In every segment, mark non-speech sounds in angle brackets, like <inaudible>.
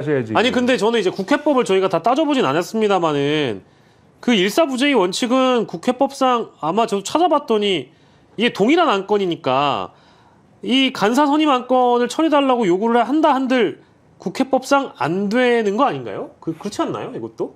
하셔야지. 아니 근데 저는 이제 국회법을 저희가 다 따져보진 않았습니다만은 그 일사부재의 원칙은 국회법상 아마 저 찾아봤더니 이게 동일한 안건이니까 이 간사 선임 안건을 처리달라고 요구를 한다 한들 국회법상 안 되는 거 아닌가요? 그 그렇지 않나요? 이것도?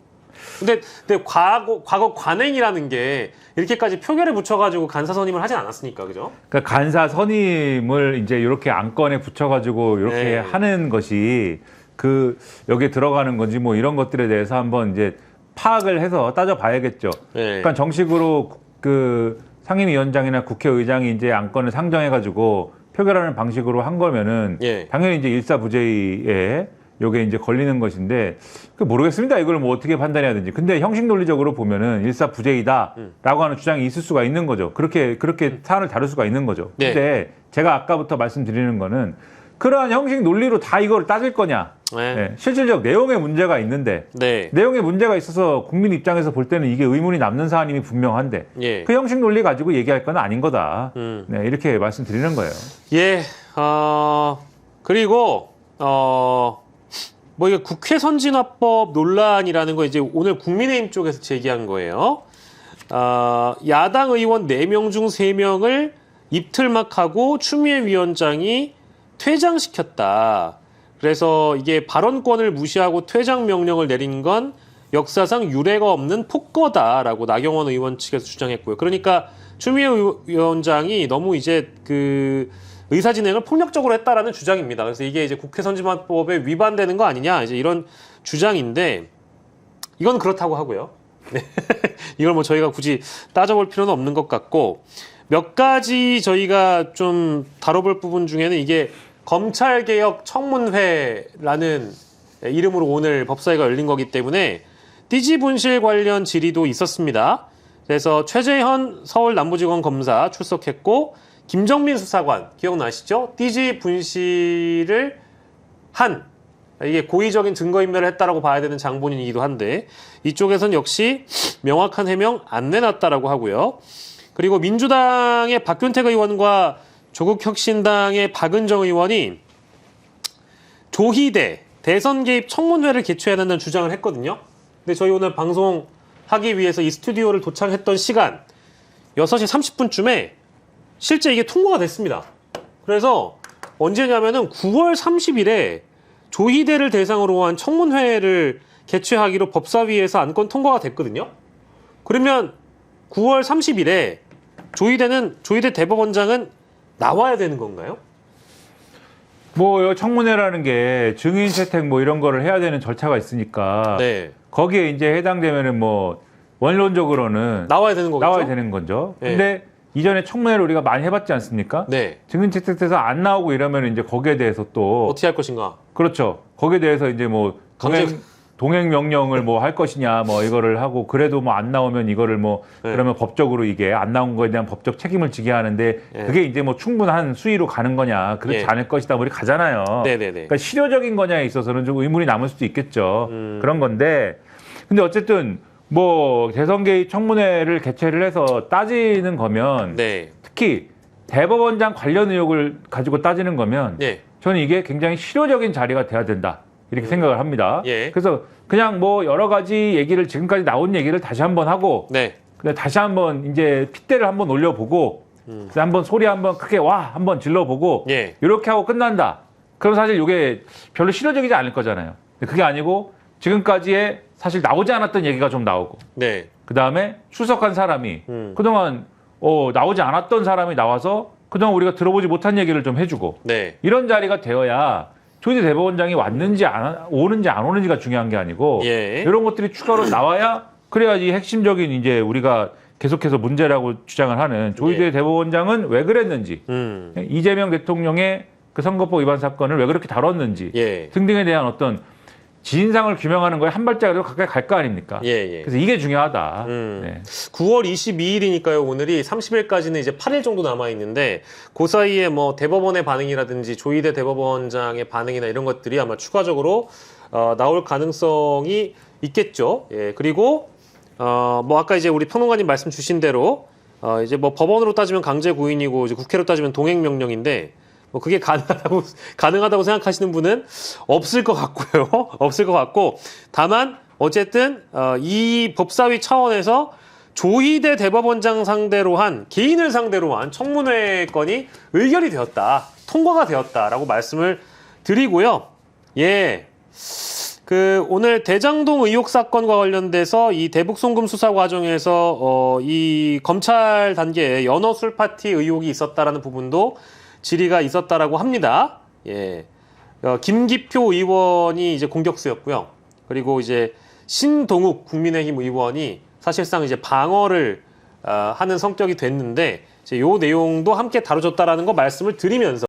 근데 근데 과거 과거 관행이라는 게 이렇게까지 표결에 붙여가지고 간사 선임을 하진 않았으니까 그죠? 그러니까 간사 선임을 이제 이렇게 안건에 붙여가지고 이렇게 네. 하는 것이 그 여기에 들어가는 건지 뭐 이런 것들에 대해서 한번 이제 파악을 해서 따져봐야겠죠. 네. 그러니까 정식으로 그 상임위원장이나 국회의장이 이제 안건을 상정해가지고 표결하는 방식으로 한 거면은 예. 당연히 이제 일사부재에 요게 이제 걸리는 것인데 그 모르겠습니다. 이걸 뭐 어떻게 판단해야 되는지. 근데 형식 논리적으로 보면은 일사부재이다라고 하는 주장이 있을 수가 있는 거죠. 그렇게 그렇게 사안을 다룰 수가 있는 거죠. 네. 근데 제가 아까부터 말씀드리는 거는 그러한 형식 논리로 다 이걸 따질 거냐? 네. 네, 실질적 내용에 문제가 있는데 네. 내용에 문제가 있어서 국민 입장에서 볼 때는 이게 의문이 남는 사안임이 분명한데 예. 그 형식 논리 가지고 얘기할 건 아닌 거다. 음. 네, 이렇게 말씀드리는 거예요. 예, 어, 그리고, 어, 뭐, 이게 국회 선진화법 논란이라는 거 이제 오늘 국민의힘 쪽에서 제기한 거예요. 어, 야당 의원 4명 중 3명을 입틀막하고 추미애 위원장이 퇴장시켰다. 그래서 이게 발언권을 무시하고 퇴장 명령을 내린 건 역사상 유례가 없는 폭거다라고 나경원 의원 측에서 주장했고요. 그러니까 추미애 의- 위원장이 너무 이제 그 의사 진행을 폭력적으로 했다라는 주장입니다. 그래서 이게 이제 국회 선진화법에 위반되는 거 아니냐 이제 이런 주장인데 이건 그렇다고 하고요. <laughs> 네. 이걸 뭐 저희가 굳이 따져볼 필요는 없는 것 같고 몇 가지 저희가 좀 다뤄볼 부분 중에는 이게 검찰개혁 청문회라는 이름으로 오늘 법사위가 열린 거기 때문에 띠지 분실 관련 질의도 있었습니다. 그래서 최재현 서울 남부지검 검사 출석했고 김정민 수사관 기억나시죠? 띠지 분실을 한 이게 고의적인 증거인멸을 했다라고 봐야 되는 장본인이기도 한데 이쪽에선 역시 명확한 해명 안 내놨다라고 하고요. 그리고 민주당의 박균택 의원과 조국 혁신당의 박은정 의원이 조희대 대선 개입 청문회를 개최해야 한다는 주장을 했거든요. 근데 저희 오늘 방송 하기 위해서 이 스튜디오를 도착했던 시간 6시 30분쯤에 실제 이게 통과가 됐습니다. 그래서 언제냐면은 9월 30일에 조희대를 대상으로 한 청문회를 개최하기로 법사위에서 안건 통과가 됐거든요. 그러면 9월 30일에 조희대는 조희대 대법원장은 나와야 되는 건가요? 뭐요 청문회라는 게 증인 채택 뭐 이런 거를 해야 되는 절차가 있으니까 네. 거기에 이제 해당되면은 뭐 원론적으로는 나와야 되는 거겠죠? 나와야 되는 거죠. 네. 근데 이전에 청문회를 우리가 많이 해봤지 않습니까? 네. 증인 채택돼서 안 나오고 이러면 이제 거기에 대해서 또 어떻게 할 것인가? 그렇죠. 거기에 대해서 이제 뭐 강제- 동행 명령을 뭐 할 것이냐 뭐 이거를 하고 그래도 뭐 안 나오면 이거를 뭐 네. 그러면 법적으로 이게 안 나온 거에 대한 법적 책임을 지게 하는데 네. 그게 이제 뭐 충분한 수위로 가는 거냐 그렇지 네. 않을 것이다 뭐 이렇게 가잖아요. 네네네. 그러니까 실효적인 거냐에 있어서는 좀 의문이 남을 수도 있겠죠. 음. 그런 건데 근데 어쨌든 뭐 대선 개입 청문회를 개최를 해서 따지는 거면 네. 특히 대법원장 관련 의혹을 가지고 따지는 거면 네. 저는 이게 굉장히 실효적인 자리가 돼야 된다. 이렇게 생각을 합니다. 예. 그래서 그냥 뭐 여러 가지 얘기를 지금까지 나온 얘기를 다시 한번 하고 네. 근데 다시 한번 이제 핏대를 한번 올려보고 음. 그래서 한번 소리 한번 크게 와 한번 질러보고 예. 이렇게 하고 끝난다. 그럼 사실 이게 별로 실효적이지 않을 거잖아요. 근데 그게 아니고 지금까지의 사실 나오지 않았던 얘기가 좀 나오고 네. 그 다음에 출석한 사람이 음. 그동안 어, 나오지 않았던 사람이 나와서 그동안 우리가 들어보지 못한 얘기를 좀 해주고 네. 이런 자리가 되어야 조지 대법원장이 왔는지 안 오는지 안 오는지가 중요한 게 아니고 예. 이런 것들이 추가로 나와야 그래야지 핵심적인 이제 우리가 계속해서 문제라고 주장을 하는 조희대 예. 대법원장은 왜 그랬는지 음. 이재명 대통령의 그 선거법 위반 사건을 왜 그렇게 다뤘는지 예. 등등에 대한 어떤 진상을 규명하는 거에 한 발짝이라도 가까이 갈 거 아닙니까? 예, 예. 그래서 이게 중요하다. 음. 네. 9월 22일이니까요. 오늘이 30일까지는 이제 8일 정도 남아 있는데 그 사이에 뭐 대법원의 반응이라든지 조희대 대법원장의 반응이나 이런 것들이 아마 추가적으로 어, 나올 가능성이 있겠죠. 예. 그리고 어, 뭐 아까 이제 우리 평론가님 말씀 주신 대로 어, 이제 뭐 법원으로 따지면 강제 구인이고 이제 국회로 따지면 동행 명령인데 뭐 그게 가능하다고 <laughs> 가능하다고 생각하시는 분은 없을 것 같고요. <laughs> 없을 것 같고 다만 어쨌든 어, 이 법사위 차원에서 조희대 대법원장 상대로 한 개인을 상대로 한 청문회 건이 의결이 되었다. 통과가 되었다라고 말씀을 드리고요. 예. 그 오늘 대장동 의혹 사건과 관련돼서 이 대북 송금 수사 과정에서 어, 이 검찰 단계에 연어 술 파티 의혹이 있었다라는 부분도 질의가 있었다라고 합니다. 예. 어, 김기표 의원이 이제 공격수였고요. 그리고 이제 신동욱 국민의힘 의원이 사실상 이제 방어를 어, 하는 성격이 됐는데 이제 요 내용도 함께 다뤄졌다라는 거 말씀을 드리면서